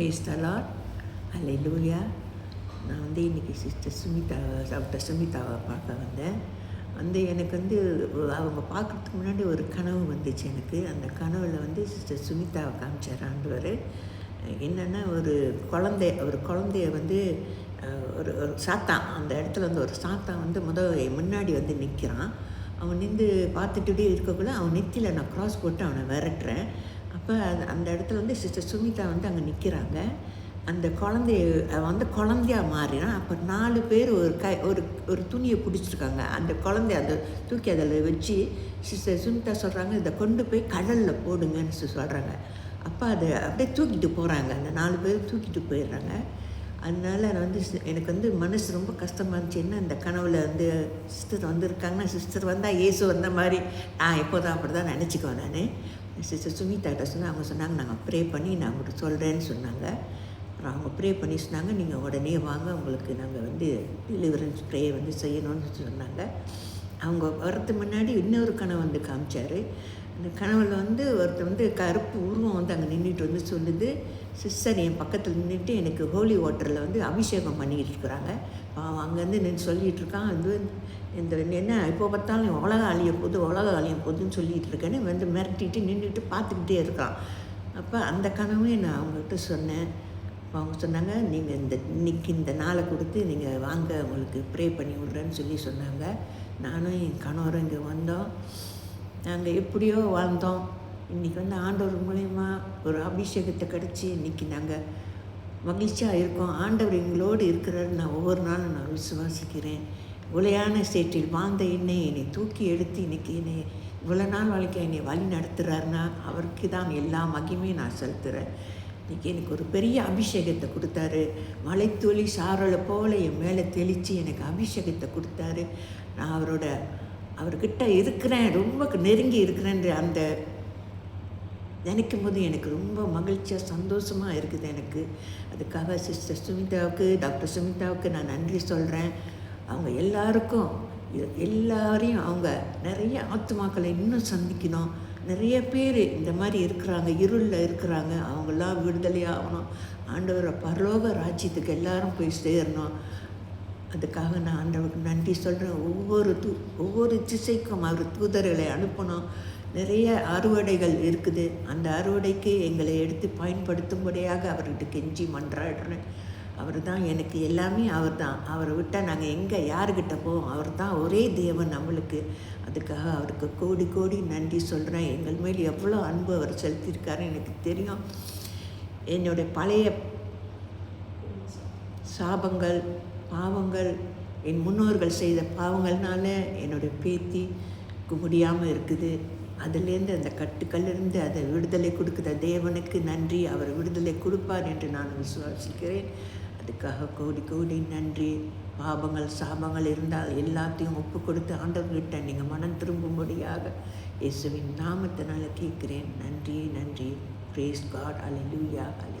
Prays தலார் அல்ல லூயா நான் வந்து இன்றைக்கி சிஸ்டர் சுமிதா டாக்டர் சுமிதாவை பார்க்க வந்தேன். வந்து எனக்கு வந்து அவங்க பார்க்குறதுக்கு முன்னாடி ஒரு கனவு வந்துச்சு எனக்கு. அந்த கனவில் வந்து சிஸ்டர் சுமிதாவை காமிச்சார் ஆண்டவர். என்னென்னா ஒரு குழந்தை ஒரு குழந்தைய வந்து ஒரு ஒரு சாத்தான். அந்த இடத்துல வந்து ஒரு சாத்தான் வந்து முத முன்னாடி வந்து நிற்கிறான் அவன் நின்று பார்த்துட்டுட்டே இருக்கக்குள்ள அவன் நெத்தியில் நான் க்ராஸ் போட்டு அவனை விரட்டுறேன். அப்போ அது அந்த இடத்துல வந்து சிஸ்டர் சுமிதா வந்து அங்கே நிற்கிறாங்க அந்த குழந்தைய வந்து குழந்தையா மாறினான். அப்போ நாலு பேர் ஒரு கை ஒரு ஒரு துணியை பிடிச்சிருக்காங்க. அந்த குழந்தைய அந்த தூக்கி அதில் வச்சு சிஸ்டர் சுமிதா சொல்கிறாங்க இதை கொண்டு போய் கடலில் போடுங்கன்னு சொல்கிறாங்க அப்போ அதை அப்படியே தூக்கிட்டு போகிறாங்க அந்த நாலு பேர் தூக்கிட்டு போயிடுறாங்க. அதனால் நான் வந்து எனக்கு வந்து மனசு ரொம்ப கஷ்டமாக இருந்துச்சு. என்ன இந்த கனவில் வந்து சிஸ்டர் வந்திருக்காங்கன்னா சிஸ்டர் வந்தால் இயேசு வந்த மாதிரி. நான் எப்போதான் அப்படி தான் நினச்சிக்குவேன் நான். சிஸ்டர் சுமிதாட்ட சொன்னால் அவங்க சொன்னாங்க நாங்கள் ப்ரே பண்ணி நான் உங்களுக்கு சொல்கிறேன்னு சொன்னாங்க. அப்புறம் அவங்க ப்ரே பண்ணி சொன்னாங்க நீங்கள் உடனே வாங்க உங்களுக்கு நாங்கள் வந்து டெலிவரன்ஸ் ப்ரே வந்து செய்யணும்னு சொன்னாங்க. அவங்க வரத்து முன்னாடி இன்னொரு கனவு வந்து காமிச்சார். அந்த கனவில் வந்து ஒருத்தர் வந்து கருப்பு உருவம் வந்து அங்கே நின்றுட்டு வந்து சொல்லுது சிஸ்டர் என் பக்கத்தில் நின்றுட்டு எனக்கு ஹோலி வாட்டரில் வந்து அபிஷேகம் பண்ணிக்கிட்டு இருக்கிறாங்க. பாவம் அங்கேருந்து நின்று சொல்லிகிட்டு இருக்கான். வந்து இந்த என்ன இப்போ பார்த்தாலும் உலக அழிய போது உலக அழிய போதுன்னு சொல்லிகிட்டு இருக்கேன்னு வந்து மிரட்டிட்டு நின்றுட்டு பார்த்துக்கிட்டே இருக்கான். அப்போ அந்த கனவே நான் அவங்ககிட்ட சொன்னேன் அவங்க சொன்னாங்க நீங்கள் இந்த இன்னைக்கு இந்த நாளை கொடுத்து நீங்கள் வாங்க உங்களுக்கு ப்ரே பண்ணி விட்றேன்னு சொல்லி சொன்னாங்க. நானும் என் கணவரும் இங்கே வந்தோம். நாங்கள் எப்படியோ வாழ்ந்தோம். இன்றைக்கி வந்து ஆண்டவர் மூலயமா ஒரு அபிஷேகத்தை கிடச்சி இன்றைக்கி நாங்கள் மகிழ்ச்சியாக இருக்கோம். ஆண்டவர் எங்களோடு இருக்கிறாரு. நான் ஒவ்வொரு நாளும் நான் விசுவாசிக்கிறேன். உலையான சேற்றில் வாழ்ந்த என்னை என்னை தூக்கி எடுத்து இன்னைக்கு என்னை இவ்வளோ நாள் வாழ்க்கை என்னை வழி நடத்துகிறாருன்னா அவருக்கு தான் எல்லா மகிமையும் நான் செலுத்துகிறேன் இன்னைக்கு எனக்கு ஒரு பெரிய அபிஷேகத்தை கொடுத்தாரு. மலைத்துளி சாரலை போல என் மேலே தெளித்து எனக்கு அபிஷேகத்தை கொடுத்தாரு. நான் அவரோட அவர்கிட்ட இருக்கிறேன் ரொம்ப நெருங்கி இருக்கிறேன்ற அந்த நினைக்கும் போது எனக்கு ரொம்ப மகிழ்ச்சியாக சந்தோஷமாக இருக்குது எனக்கு. அதுக்காக சிஸ்டர் சுமிதாவுக்கு டாக்டர் சுமிதாவுக்கு நான் நன்றி சொல்கிறேன் அவங்க எல்லாருக்கும் எல்லாரையும் அவங்க நிறைய ஆத்துமாக்களை இன்னும் சந்திக்கணும். நிறைய பேர் இந்த மாதிரி இருக்கிறாங்க இருளில் இருக்கிறாங்க. அவங்களாம் விடுதலை ஆகணும். ஆண்டவரை பரலோக ராஜ்யத்துக்கு எல்லாரும் போய் சேரணும். அதுக்காக நான் ஆண்டவருக்கு நன்றி சொல்கிறேன் ஒவ்வொரு தூ ஒவ்வொரு திசைக்கும் அவர் தூதர்களை அனுப்பணும். நிறைய அறுவடைகள் இருக்குது. அந்த அறுவடைக்கு எங்களை எடுத்து பயன்படுத்தும்படியாக அவர்கிட்ட கெஞ்சி மன்றாடுறேன். அவர் தான் எனக்கு எல்லாமே அவர் தான் அவரை விட்டால் நாங்கள் எங்கே யாருக்கிட்ட போவோம்? அவர் தான் ஒரே தேவன் நம்மளுக்கு. அதுக்காக அவருக்கு கோடி கோடி நன்றி சொல்கிறேன் எங்கள் மேல் எவ்வளோ அன்பு அவர் செலுத்தியிருக்காரு எனக்கு தெரியும். என்னுடைய பழைய சாபங்கள் பாவங்கள் என் முன்னோர்கள் செய்த பாவங்கள்னால என்னுடைய பேத்திக்கு முடியாமல் இருக்குது. அதுலேருந்து அந்த கட்டுக்கல்லிருந்து அதை விடுதலை கொடுக்குற தேவனுக்கு நன்றி. அவர் விடுதலை கொடுப்பார் என்று நான் விசுவாசிக்கிறேன். அதுக்காக கோடி கோடி நன்றி. பாபங்கள் சாபங்கள் இருந்தால் எல்லாத்தையும் ஒப்பு கொடுத்து ஆண்டவர்கிட்ட நீங்கள் மனம் திரும்பும்படியாக இயேசுவின் நாமத்தினால கேட்கிறேன். நன்றி நன்றி. பிரேஸ் காட் அலிலூயா அலி